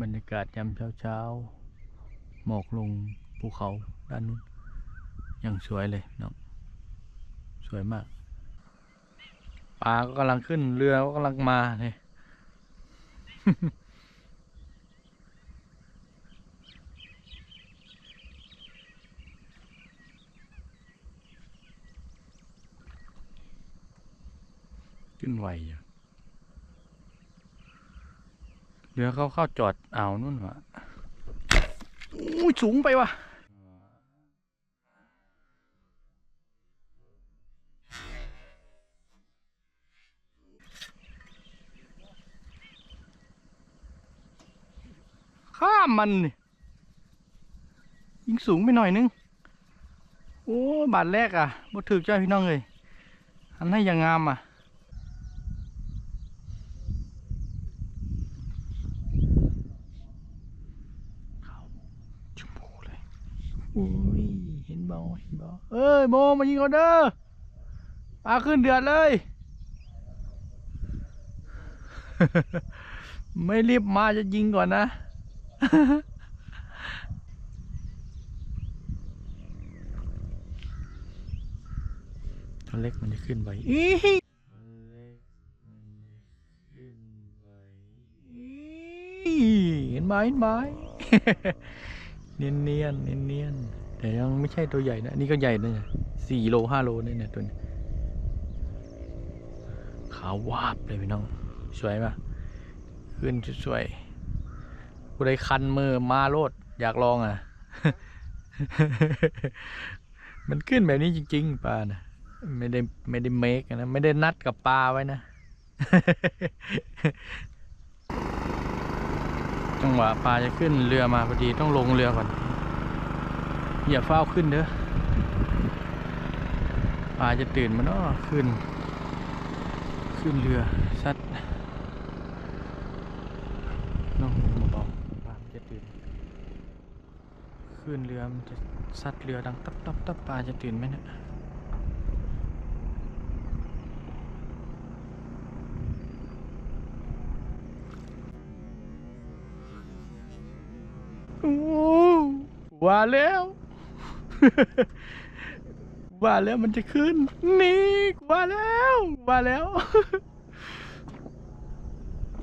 บรรยากาศยามเช้าๆ หมอกลงภูเขาด้านนู้นยังสวยเลยเนาะสวยมากปลาก็กำลังขึ้นเรือก็กำลังมาเนี่ยขึ้นไวอยู่ เรือเขาเข้าจอดอ่าวนู่นวะอุ้ยสูงไปว่ะข้ามมันนี่ยิงสูงไปหน่อยนึง โอ้ บาทแรกอะบ่ถึกจ้าพี่น้องเลยอันให้ยังงามอะ เขาชมพูเลย อุ้ยเห็นบอเห็นบอเอ้ยโมมายิงเขาเด้อปลาขึ้นเดือดเลย ไม่รีบมาจะยิงก่อนนะตัวเล็กมันจะขึ้นไปอีเห็นไหมเห็นไหม เนียนเนียนเนียนเนียนๆแต่ยังไม่ใช่ตัวใหญ่นะ นี่ก็ใหญ่นะสี่โลห้าโลนี่เนี่ยตัวนี้ขาววาบเลยพี่น้อง สวยปะขึ้นสวยๆกูได้คันมือมาโลด อยากลองอะ มันขึ้นแบบนี้จริง ๆปลานะไม่ได้ไม่ได้เมคนะ ไม่ได้นัดกับปลาไว้นะ จังหวะปลาจะขึ้นเรือมาพอดีต้องลงเรือก่อน อย่าเฝ้าขึ้นเด้อปลาจะตื่นมาเนาะขึ้น ขึ้นเรือซัดน้องเบาๆปลาจะตื่น ขึ้นเรือมันจะซัดเรือดังตับตับตับปลาจะตื่นไหมเนี่ย ว่าแล้ว ว่าแล้วมันจะขึ้น นี่ว่าแล้วว่าแล้ว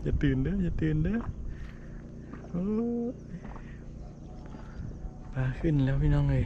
อย่าตื่นเด้ออย่าตื่นเด้อปลาขึ้นแล้วพี่น้องเลย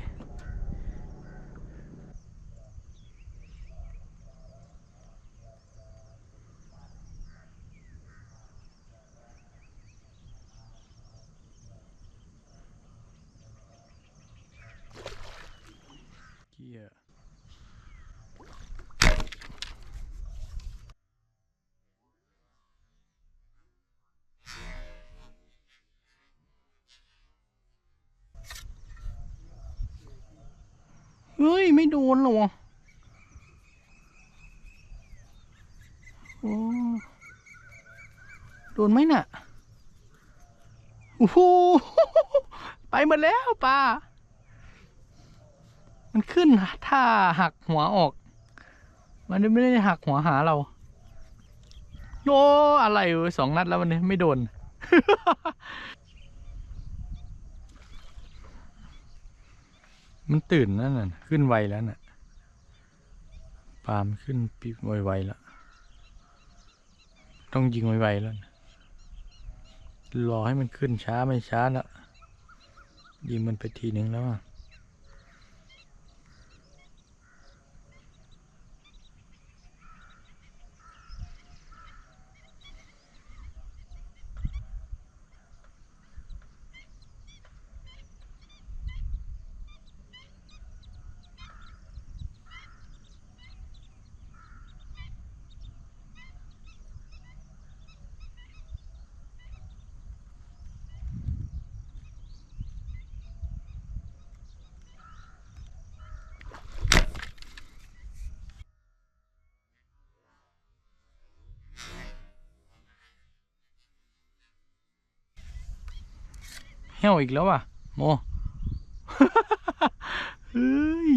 เฮ้ย ไม่โดนหรอวะโอ้โดนไหมน่ะโอ้โหไปหมดแล้วปลามันขึ้นถ้าหักหัวออก มันไม่ได้หักหัวหาเราโอ้อะไรสองนัดแล้ววันนี้ไม่โดน มันตื่นนั่นน่ะ ขึ้นไวแล้วน่ะ ปามันขึ้นปีไวๆแล้ว ต้องยิงไวๆแล้ว รอให้มันขึ้นช้าไม่ช้าแล้ว ยิงมันไปทีหนึ่งแล้วอะ เหี่ยวอีกแล้วอะ โมเฮ้ย